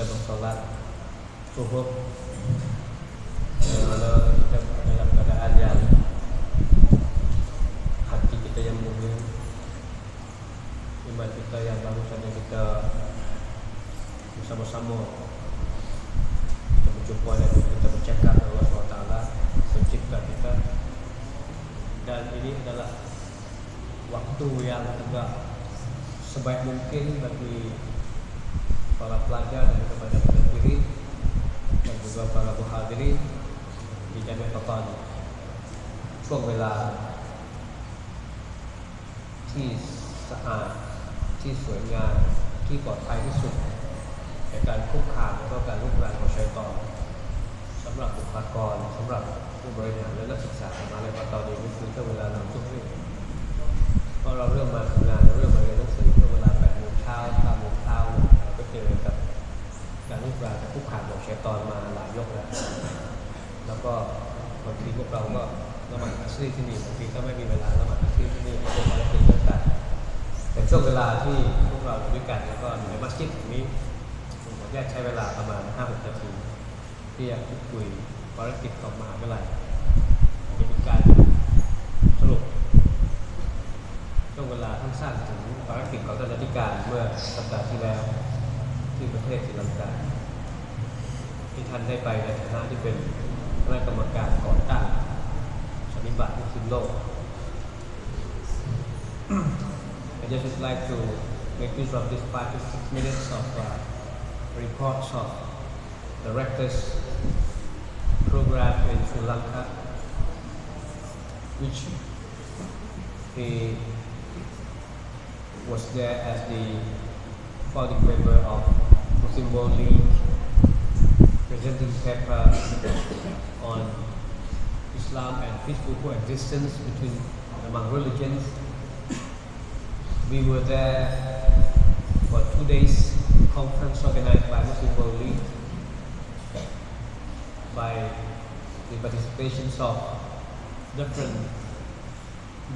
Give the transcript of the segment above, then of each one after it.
kita bersolat subuh yang mana kita dalam keadaan yang hati kita yang murni iman kita yang baru saja kita bersama-sama kita berjumpa dan kita bercakap Allah SWT pencipta kita. Dan ini adalah waktu yang tegak sebaik mungkin bagi para pelajar dan kepada pendidik dan juga para muhadirin di Jamiat Fatani ช่วงเวลา ที่สะอาดที่สวยงามที่ปลอดภัยที่สุดในการคุกคามและก็การลุกรานของชัยตอนสำหรับบุคลากรสำหรับผู้บริหารและนักศึกษามาวิทยาลัยตอนนี้นี่คือช่วงเวลาเราทุกที่เพราะเราเริ่มมาทำงานเราเริ่มมาเรียนหนังสือช่วงเวลา8โมงเช้า9โมงเช้า เจอกับการลุกรานกับคุกคามของเชตอนมาหลายยกแล้ว แล้วก็บางทีพวกเราก็ละหมาดอัสรีที่นี่บางทีก็ไม่มีเวลาละหมาดอัสรีที่นี่ก็เป็นภารกิจเดียวกันแต่ช่วงเวลาที่พวกเราอยู่ด้วยกันแล้วก็อยู่ในมัสยิดแห่งนี้ผมขออนุญาตใช้เวลาประมาณ5-6นาทีที่จะพูดคุยภารกิจของมหาวิทยาลัยจะเป็นการสรุปช่วงเวลาทั้งสั้นถึงภารกิจของท่านอธิการเมื่อสัปดาห์ที่แล้ว ที่ประเทศศรีลังกาที่ท่านได้ไปในฐานะที่เป็นคณะกรรมการก่อตั้งสนิบาตมุสลิมโลก I just would like to make use of this five to six minutes of uh, reports of the rector's program in Sri Lanka, which he was there as the founding member of League presenting paper on Islam and peaceful coexistence between among religions. We were there for two days conference organized by Muslim World League by the participations of different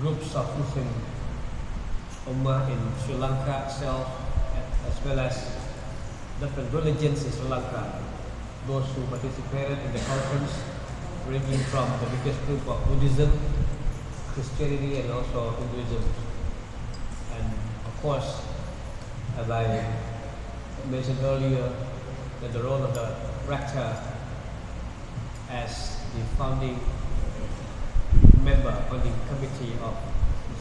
groups of Muslim Ummah in Sri Lanka itself as well as different religions in Sri Lanka those who participated in the conference ranging from the biggest group of Buddhism, Christianity and also Hinduism. And of course, as I mentioned earlier, that the role of the rector as the founding member, founding committee of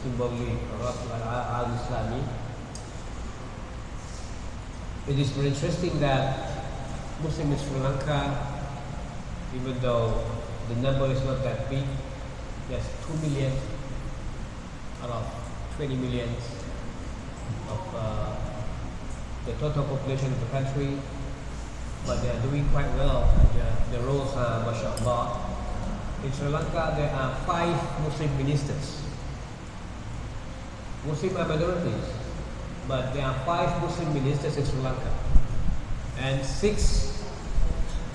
Muslim or Al-Islami. It is very interesting that Muslim in Sri Lanka, even though the number is not that big, there's 2 million out of 20 million of uh, the total population of the country, but they are doing quite well. The, the roles are, mashallah. In Sri Lanka, there are five Muslim ministers. Muslim are minorities, but there are five Muslim ministers in Sri Lanka and six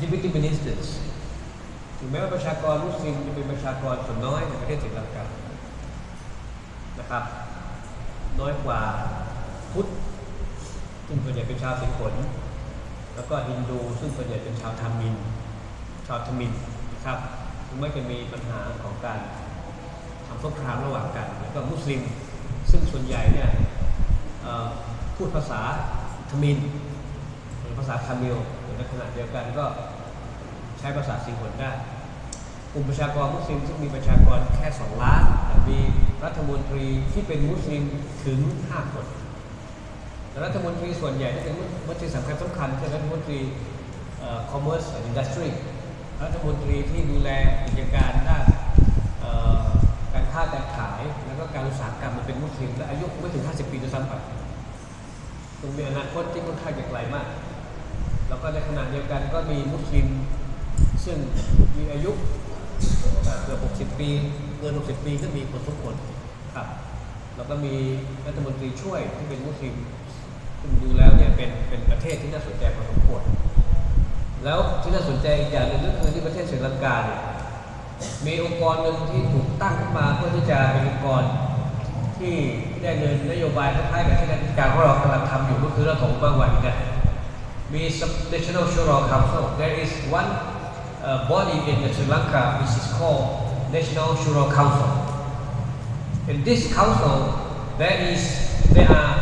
deputy ministers ถึงแม้ว่าประชากรมุสลิมจะเป็นประชากรส่วนน้อยในประเทศศรีลังกานะครับ น้อยกว่าพุทธซึ่งส่วนใหญ่เป็นชาวสิงขนแล้วก็ฮินดูซึ่งส่วนใหญ่เป็นชาวทามิน ชาวทมินนะครับถึงไม่จะมีปัญหาของการทำสงครามระหว่างกัน แล้วก็มุสลิม ซึ่งส่วนใหญ่เนี่ย พูดภาษาทมินหรือภาษาทามิลในขณะเดียวกันก็ใช้ภาษาสิงหนได้กลุ่มประชากรมุสลิมซึ่งมีประชากรแค่ 2 ล้านแต่มีรัฐมนตรีที่เป็นมุสลิมถึง 5 คนรัฐมนตรีส่วนใหญ่ที่เป็นรัฐมนตรีสำคัญสำคัญเช่นรัฐมนตรีคอมเมอร์สอินดัสทรีรัฐมนตรีที่ดูแลกิจการด้านการค้าการ การอุตสาหกรรมมันเป็นมุสลิมและอายุไม่ถึง 50 ปีด้วยซ้ำไปมันมีอนาคตที่ค่อนข้างจะไกลมาก แล้วก็ในขณะเดียวกันก็มีมุสลิม ซึ่งมีอายุเอ่อเกือบ60 ปีเกิน60 ปีก็มีคนทุกคนครับ แล้วก็มีรัฐมนตรีช่วยที่เป็นมุสลิมซึ่งดูแล้วเนี่ยเป็นเป็นประเทศที่น่าสนใจพอสมควรแล้วที่น่าสนใจอีกอย่างหนึ่งก็คือที่ประเทศศรีลังกาเนี่ย มีองค์กรหนึ่งที่ถูกตั้งขึ้นมาเพื่อที่จะเป็นองค์กรที่ได้เงินนโยบายคล้ายๆกับที่ราชการของเรากำลังทำอยู่ก็คือเรื่องของบางวันกันมี National Shura Council there is one uh, body in Sri Lanka which is called National Shura Council in this council there is there are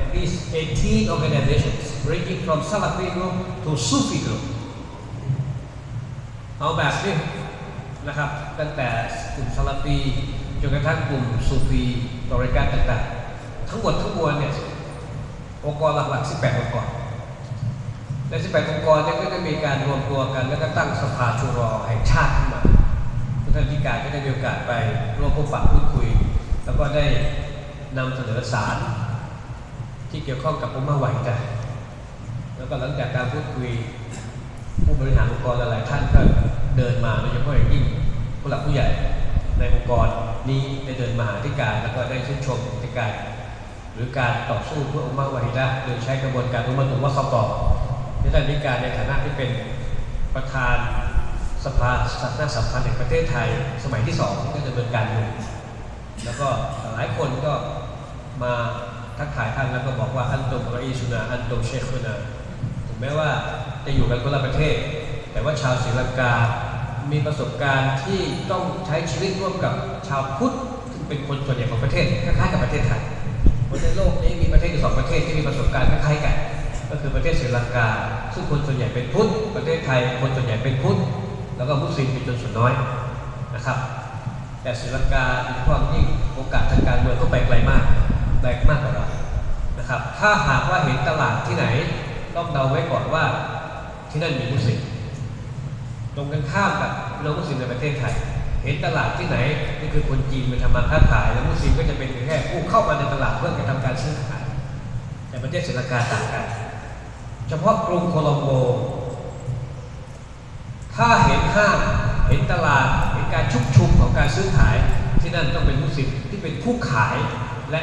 at least 18 organizations ranging from Salafi group to Sufi group เอาแบบนี้ นะครับ ตั้งแต่กลุ่มซาลาฟีจนกระทั่งกลุ่มซูฟีตอริกาต่างๆ ทั้งหมดทั้งมวลเนี่ยองค์กรหลักๆ 18 องค์กรใน 18 องค์กรเนี่ยก็จะมีการรวมตัวกัน แล้วก็ตั้งสภาชูรอแห่งชาติขึ้นมาท่านธิการก็ได้มีโอกาสไปร่วมพบปะพูดคุย แล้วก็ได้นำเสนอสารที่เกี่ยวข้องกับอุมมะไหวใจแล้วก็หลังจากการพูดคุยผู้บริหารองค์กรหลายๆท่านก็ เดินมาโดยเฉพาะอย่างยิ่งผู้หลักผู้ใหญ่ในองค์กรนี้ได้เดินมาหาธิการแล้วก็ได้ชื่นชมธิการ หรือการต่อสู้เพื่ออุมมะวาฮิดะโดยใช้กระบวนการอุมมะตุวะสตอที่ท่านธิการในฐานะที่เป็นประธานสภาศาสนาสัมพันธ์แห่งประเทศไทย สมัยที่สองก็ดำเนินการอยู่แล้วก็หลายคนก็มาทักทายท่านแล้วก็บอกว่าอันตุมรอีสุนาอันตุมเชคุนาถึงแม้ว่าจะอยู่กันคนละประเทศ แต่ว่าชาวศรีลังกา มีประสบการณ์ที่ต้องใช้ชีวิตร่วมกับชาวพุทธซึ่งเป็นคนส่วนใหญ่ของประเทศคล้ายๆกับประเทศไทยคนในโลกนี้มีประเทศอยู่สองประเทศที่มีประสบการณ์คล้ายๆกัน ก็คือประเทศศรีลังกา ซึ่งคนส่วนใหญ่เป็นพุทธประเทศไทยคนส่วนใหญ่เป็นพุทธแล้วก็มุสลิมเป็นจนส่วนน้อยนะครับ แต่ศรีลังกามีความยิ่งโอกาสทางการเมืองก็ไปไกลมากไกลมากกว่าเรานะครับ ถ้าหากว่าเห็นตลาดที่ไหนต้องเดาไว้ก่อนว่าที่นั่นมีมุสลิม ตรงกันข้ามกับเรามุสลิมในประเทศไทย เห็นตลาดที่ไหนนี่คือคนจีนมาทำมาค้าขาย แล้วมุสลิมก็จะเป็นแค่ผู้เข้ามาในตลาดเพื่อจะทำการซื้อขาย แต่ประเทศศรีลังกาต่างกัน เฉพาะกรุงโคลัมโบ ถ้าเห็นห้างเห็นตลาดเห็นการชุกชุมของการซื้อขายที่นั่นต้องเป็นมุสลิมที่เป็นผู้ขายและ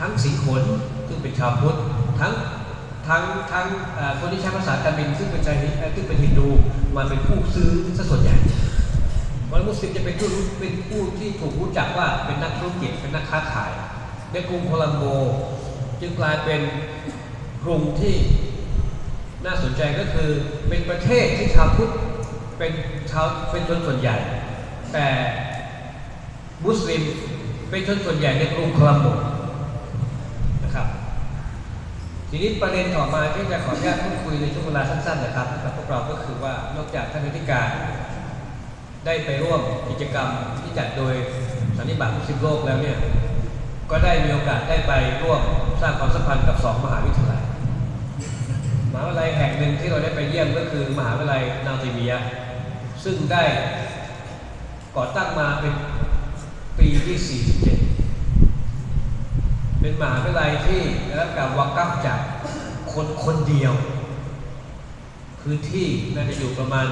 ทั้งสีขนซึ่งเป็นชาวพุทธทั้ง ทั้งทั้งคนที่ใช้ภาษาตามินซึ่งเป็นชาวฮิเอ่อซึ่งเป็นฮินดูมาเป็นผู้ซื้อซะส่วนใหญ่วันมุสลิมจะเป็นผู้รู้เป็นผู้ที่ถูกรู้จักว่าเป็นนักธุรกิจเป็นนักค้าขาย ในกรุงโคลัมโบจึงกลายเป็นกรุงที่น่าสนใจก็คือเป็นประเทศที่ชาวพุทธเป็นชาวเป็นชนส่วนใหญ่ แต่มุสลิมเป็นชนส่วนใหญ่ในกรุงโคลัมโบนะครับ ทีนี้ประเด็นต่อมาที่จะขออนุญาตพูดคุยในช่วงเวลาสั้นๆนะครับกับพวกเราก็คือว่านอกจากท่านอธิการ ได้ไปร่วมกิจกรรมที่จัดโดยสันนิบาตมุสลิมโลกแล้วเนี่ยก็ได้มีโอกาสได้ไปร่วมสร้างความสัมพันธ์กับสองมหาวิทยาลัยมหาวิทยาลัยแห่งหนึ่งที่เราได้ไปเยี่ยมก็คือมหาวิทยาลัยนาซีเบียซึ่งได้ก่อตั้งมาเป็นปีที่47 เป็นหมาวิทยาลัยที่ได้รับการวางกับจากคนคนเดียว พื้นที่น่าจะอยู่ประมาณ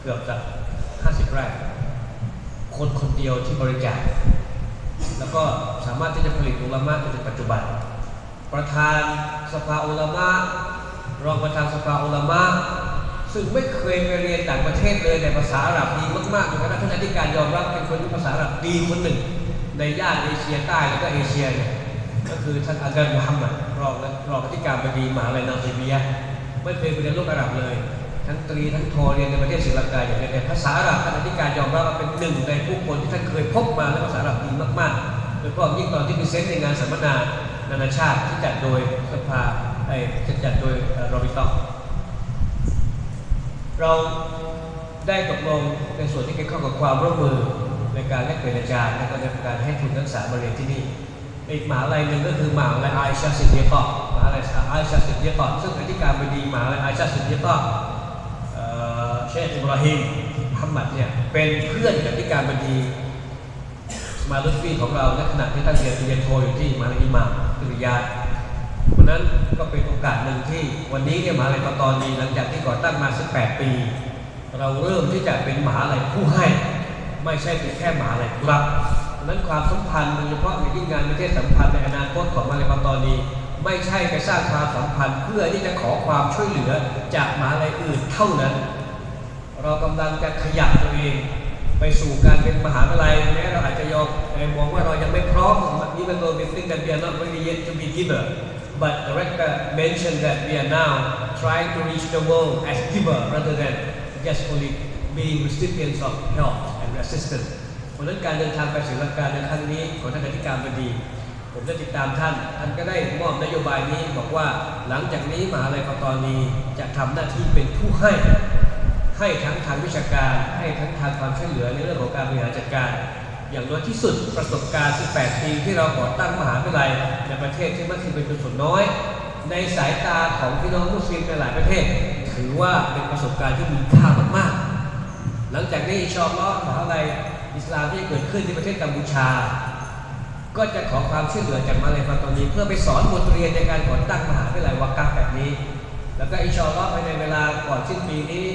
เกือบจะ50 ไร่ คนคนเดียวที่บริจาค แล้วก็สามารถที่จะผลิตอุลามะจนถึงปัจจุบัน ประธานสภาอุลามะรองประธานสภาอุลามะซึ่งไม่เคยไปเรียนต่างประเทศเลยแต่ภาษาอาหรับดีมากๆจนกระทั่งท่านอธิการยอมรับเป็นคนที่ภาษาอาหรับดีคนหนึ่ง ในย่านเอเชียใต้แล้วก็เอเชียเนี่ย ก็คือท่านอาจารย์มุฮัมมัดรองรองอธิการบดีมหาลัยนาซีเบียไม่เคยไปเรียนโลกอาหรับเลย ทั้งตรีทั้งโทเรียนในประเทศศรีลังกาอย่างเดียวภาษาอาหรับท่านอธิการยอมรับว่าเป็นหนึ่งในผู้คนที่ท่านเคยพบมาและภาษาอาหรับดีมากๆโดยเฉพาะยิ่งตอนที่มีเซนในงานสัมมนานานาชาติที่จัดโดยสภาไอ้จะจัดโดยโรบิตอกเราได้ตกลงในส่วนที่เกี่ยวข้องกับความร่วมมือในการแลกเปลี่ยนอาจารย์และก็ในการให้ทุนนักศึกษามาเรียนที่นี่ อีกหมาลัยหนึ่งก็คือหมาลัยไอชาสิทธิเกาะมาลัยไอชาสิทธิเกาะซึ่งอธิการบดีหมาลัยไอชาสิทธิเกาะเอ่อเชคอิบราฮิมมุฮัมมัดเนี่ยเป็นเพื่อนกับอธิการบดีมาลุฟีของเราในขณะที่ท่านเรียนปริญญาโทอยู่ที่มหาลัยอิหม่ามพิริยาวันนั้นก็เป็นโอกาสหนึ่งที่วันนี้เนี่ยมหาลัยปตอนีหลังจากที่ก่อตั้งมา 18 ปี เราเริ่มที่จะเป็นมหาลัยผู้ให้ ไม่ใช่เป็นแค่มหาลัยรับ นั้นความสัมพันธ์โดยเฉพาะในที่งานประเทศสัมพันธ์ในอนาคตของมหาลัยปตอนีไม่ใช่ไปสร้างความสัมพันธ์เพื่อที่จะขอความช่วยเหลือจากมหาลัยอื่นเท่านั้น เรากำลังจะขยับตัวเอง ไปสู่การเป็นมหาวิทยาลัยแม้เราอาจจะยอมเอ่อมองว่าเรายังไม่พร้อม even though we think that we are not ready yet to be giver but the rector mentioned that we are now trying to reach the world as giver rather than just only being recipients of help and assistance ราะนั้นการเดินทางไปศรีลังกาในครั้งนี้ของท่านอธิการบดี ผมได้ติดตามท่าน ท่านก็ได้มอบนโยบายนี้บอกว่าหลังจากนี้มหาลัยปตอนีจะทำหน้าที่เป็นผู้ให้ ให้ทั้งทางวิชาการ ให้ทั้งทางความช่วยเหลือในเรื่องของการบริหารจัดการ อย่างน้อยที่สุดประสบการณ์ 18 ปีที่เราก่อตั้งมหาวิทยาลัยในประเทศที่มันคือเป็นส่วนน้อย ในสายตาของพี่น้องมุสลิมในหลายประเทศ ถือว่าเป็นประสบการณ์ที่มีค่ามากๆหลังจากนี้ชอัลลอมหาวิทยาลัย อิสลามที่เกิดขึ้นที่ประเทศกัมพูชา ก็จะขอความช่วยเหลือจากมาเลฟาตอนนี้ เพื่อไปสอนบทเรียนในการก่อตั้งมหาวิทยาลัยวากัฟแบบนี้ แล้วก็อิชอัลลอฮ์ภายในเวลาก่อนสิ้นปีนี้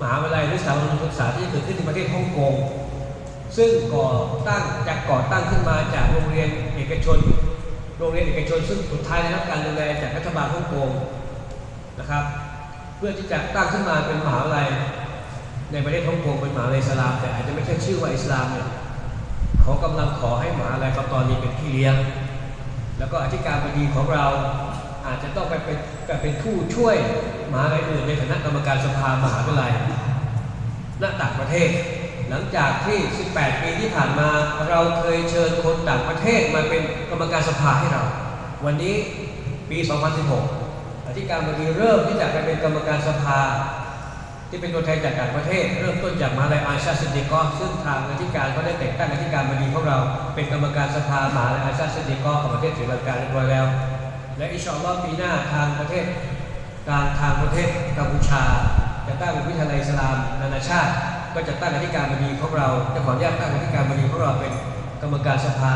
มหาวิทยาลัยหรือสถาบันศึกษาที่เกิดขึ้นในประเทศฮ่องกงซึ่งก่อตั้งจะก่อตั้งขึ้นมาจากโรงเรียนเอกชน โรงเรียนเอกชน ซึ่งสุดท้ายได้รับการดูแลจากรัฐบาลฮ่องกงนะครับ เพื่อที่จะตั้งขึ้นมาเป็นมหาวิทยาลัย ในประเทศฮ่องกงเป็นหาวิทยาอิสลาม แต่อาจจะไม่ใช่ชื่อว่าอิสลามเนี่ยเขากำลังขอให้มหาวิทยาลัยปตอนนี้เป็นพี่เลี้ยง แล้วก็อธิการบดีของเราอาจจะต้องไปเป็นไปเป็นผู้ช่วยหมหาลัยอื่นในฐานะกรรมการสภามหาวิทยาลัยณต่างประเทศ หลังจากที่ 18 ปีที่ผ่านมาเราเคยเชิญคนต่างประเทศมาเป็นกรรมการสภาให้เรา วันนี้ปี 2016อธิการบดีเริ่มที่จะไปเป็นกรรมการสภา ที่เป็นตัวแทนจากต่างประเทศ เริ่มต้นจากมหาลัยอาชาสินเดกอซึ่งทางอธิการก็ได้แต่งตั้งอธิการบดีของเราเป็นกรรมการสภามหาลัยอาชาสินเดกอของประเทศศรีลังกาเรียบร้อยแล้ว และอิชอลลอปีหน้าทางประเทศการทางประเทศกัมพูชา จะตั้งวิทยาลัยสลามนานาชาติ ก็จะตั้งอธิการบดีของเราจะขออนุญาตตั้งอธิการบดีของเราเป็นกรรมการสภา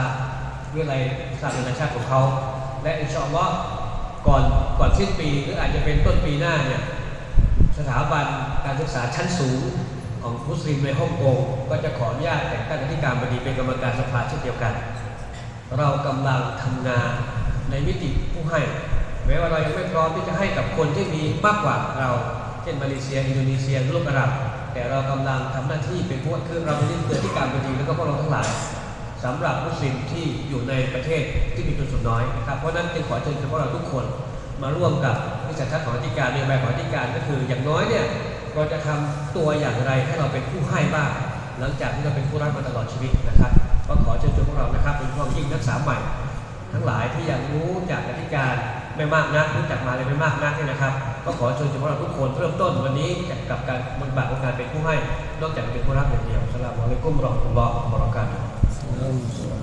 วิทยาลัยสลามนานาชาติของเขา และอิชอลลอก่อนก่อนสิ้นปีหรืออาจจะเป็นต้นปีหน้าเนี่ย ถาบันการศึกษาชั้นสูงของมุสลิมในฮ่องกงก็จะขออนุญาตแต่งตั้งอธิการบดีเป็นกรรมการสภาเช่นเดียวกัน เรากำลังทำงานในมิติผู้ให้แม้ว่าเรายังไม่พร้อมที่จะให้กับคนที่มีมากกว่าเรา เช่นมาเลเซีย อินโดนีเซียโลกอาหรับแต่เรากำลังทำหน้าที่เป็นผู้คือเราเป็นเพื่อที่การบดีแล้วก็พวกเราทั้งหลายสำหรับมุสลิมที่อยู่ในประเทศที่มีชนวนน้อยนะครับเพราะนั้นจึงขอเชิญชวนพวกเราทุกคน มาร่วมกับวิสัยทัศน์ของอธิการในแบบของอธิการก็คืออย่างน้อยเนี่ยเราจะทำตัวอย่างไรให้เราเป็นผู้ให้บ้างหลังจากที่เราเป็นผู้รับมาตลอดชีวิตนะครับก็ขอเชิญชวนพวกเรานะครับเป็นความยิ่งนักศึกษาใหม่ ทั้งหลายที่ยังรู้จากอธิการไม่มากนักรู้จักมาเลยไม่มากนักเนี่ยนะครับ ก็ขอเชิญชวนพวกเราทุกคนเริ่มต้นวันนี้กับการบทบาทของการเป็นผู้ให้นอกจากเป็นผู้รับอย่างเดียวสำหรับวะลัยกุมรอฮ์มะตุลลอฮ์วะบรากาตุฮ์